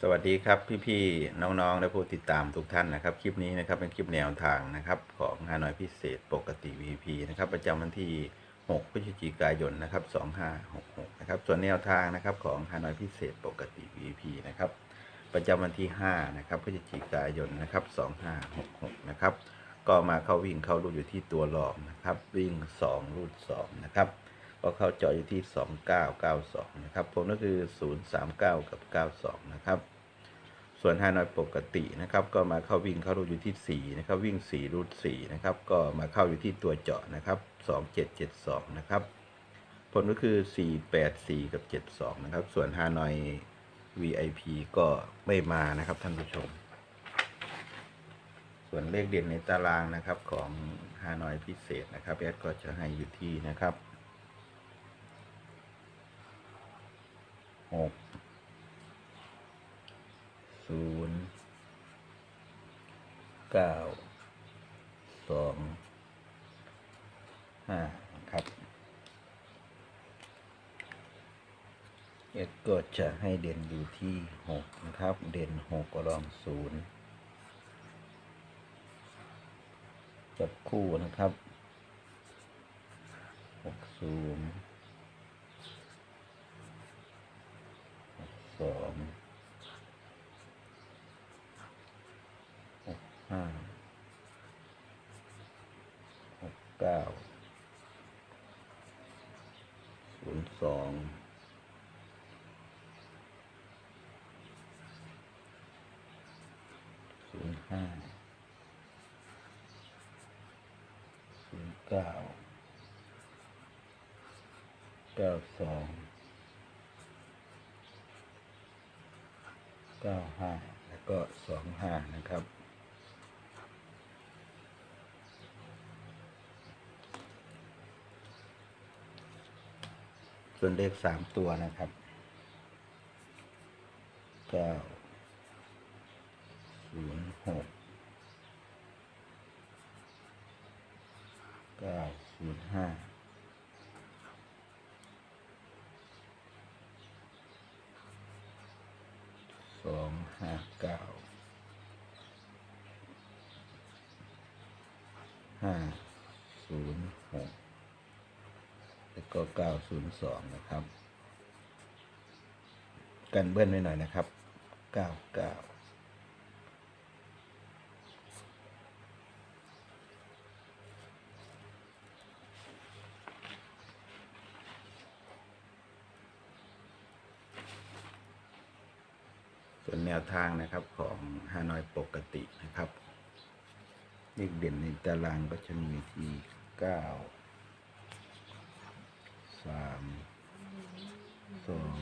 สวัสดีครับพี่ๆน้องๆและผู้ติดตามทุกท่านนะครับ คลิปนี้นะครับเป็นคลิปแนวทางนะครับ ของฮานอยพิเศษปกติ VP นะครับประจำวันที่ 6 พฤศจิกายนนะครับ 2566 นะครับ ส่วนแนวทางนะครับของฮานอยพิเศษปกติ VP นะครับประจำวันที่ 5 นะครับพฤศจิกายนนะครับ 2566 นะครับ ก็มาเข้าวิ่งเข้ารูดอยู่ที่ตัวรองนะครับ วิ่ง 2 รูด 2 นะครับ ก็เข้าจออยู่ที่ 2992 นะครับ ผมก็คือ 039 กับ 92 นะครับ ส่วนฮานอยปกตินะครับ ก็มาเข้าวิ่งเข้ารูดอยู่ที่ 4 นะครับ วิ่ง 4 รูด4นะครับ ก็มาเข้าอยู่ที่ตัวเจาะนะครับ 2772 นะครับ ผลก็คือ 484 กับ 72 นะครับ ส่วนฮานอย VIP ก็ไม่มานะครับท่านผู้ชม ส่วนเลขเด่นในตารางนะครับของฮานอยพิเศษนะครับแอดก็จะให้อยู่ที่นะครับ หกศูนย์เก้าสองห้าครับเอ็ดก็จะให้เด่นอยู่ที่หกนะครับ เด่นหกก็ลองศูนย์จับคู่นะครับหกศูนย์ สองหกห้าหก เก้าศูนย์สองศูนย์ห้าศูนย์เก้าเก้าสองเก้าห้าแล้วก็สองห้านะครับ ส่วนเลขสามตัวนะครับเก้าศูนย์หกเก้าศูนย์ห้าสองห้าเก้าห้าศูนย์หก ก็เก้าศูนย์สองนะครับ กันเบิ้ลไว้หน่อยนะครับเก้าเก้าส่วนแนวทางนะครับของฮานอยปกตินะครับเลขเด่นในตารางก็จะมีที่เก้า สามสอง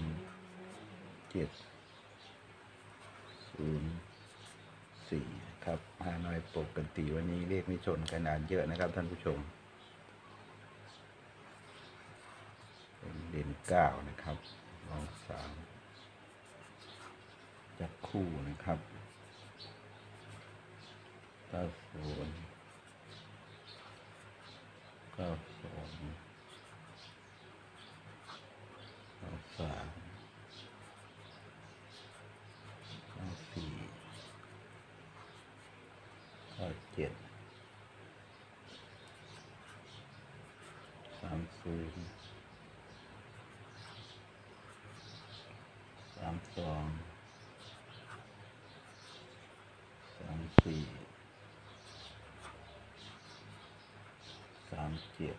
เจ็ดศูนย์สี่ครับฮานอยปกติวันนี้เลขไม่ชนกันานเยอะนะครับท่านผู้ชมเป็นเด่นเก้านะครับลองสามจับคู่นะครับเก้าศูนย์เก้าสองเก้าสามเก้าสี่ เจ็ดสามศูนย์สามสองสามสี่สามเจ็ด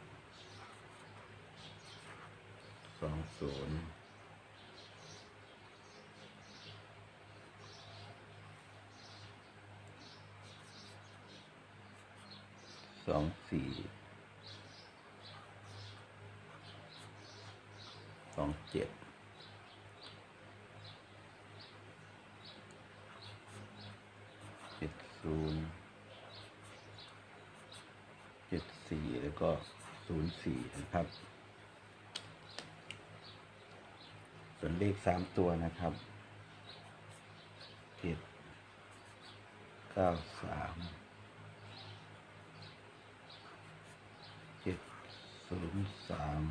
สองศูนย์ สองสี่สองเจ็ดเจ็ดศูนย์เจ็ดสี่แล้วก็ศูนย์สี่นะครับ ส่วนเลขสามตัวนะครับเจ็ดเก้าสาม ศูนย์สาม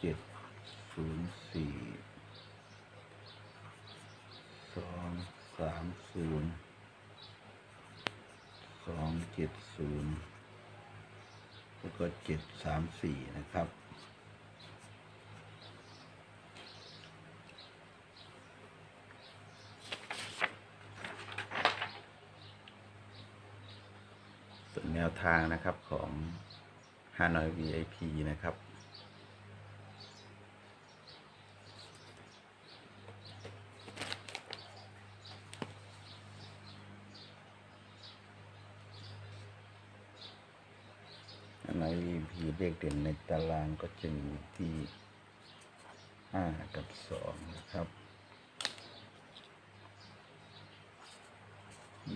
เจ็ดศูนย์สี่สองสามศูนย์สองเจ็ดศูนย์แล้วก็เจ็ดสามสี่นะครับ แนวทางนะครับของฮานอย VIP นะครับ ฮานอย VIP เลขเด่นในตารางก็จะมีที่ห้ากับสองนะครับ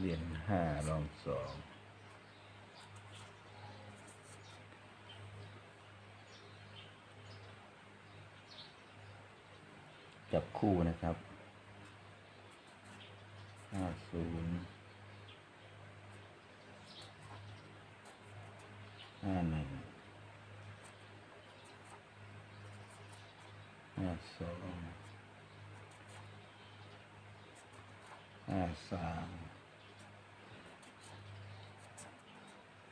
เด่นห้ารองสอง จับคู่นะครับห้าศูนย์ห้าหนึ่งห้าสองห้าสาม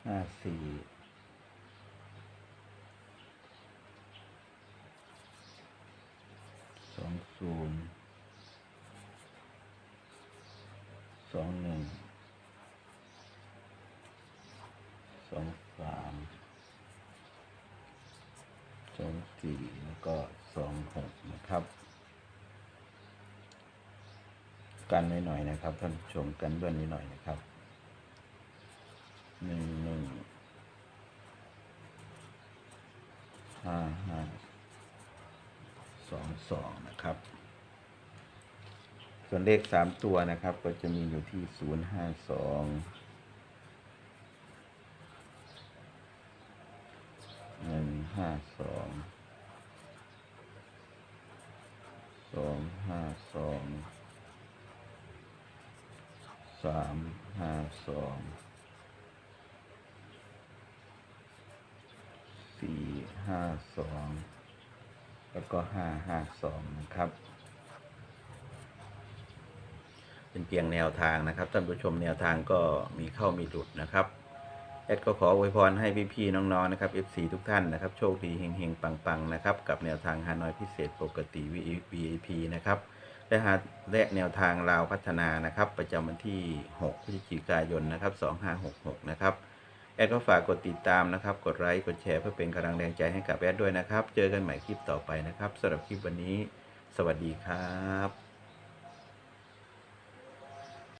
ห้าสี่ สองศูนย์สองหนึ่งสองสามสองสี่แล้วก็สองหกนะครับ กันไว้หน่อยนะครับท่านผู้ชมกันเบื้องนี้หน่อยนะครับหนึ่งหนึ่งห้าห้า สองสองนะครับ ส่วนเลขสามตัวนะครับ ก็จะมีอยู่ที่ศูนย์ห้าสองหนึ่งห้าสองสองห้าสองสามห้าสองสี่ห้าสอง แล้วก็ห้าห้าสองนะครับ เป็นเพียงแนวทางนะครับท่านผู้ชมแนวทางก็มีเข้ามีหลุดนะครับแอดก็ขออวยพรให้พี่ๆน้องๆนะครับ FC ทุกท่านนะครับ โชคดีเฮงๆ ปังๆนะครับ กับแนวทางฮานอยพิเศษปกติ VIP นะครับและหาและแนวทางลาวพัฒนานะครับ ประจำวันที่ 6 พฤศจิกายนนะครับ 2566 นะครับ แอดก็ฝากกดติดตามนะครับ กดไลค์ กดแชร์เพื่อเป็นกำลังแรงใจให้กับแอดด้วยนะครับ เจอกันใหม่คลิปต่อไปนะครับสำหรับคลิปวันนี้ สวัสดีครับ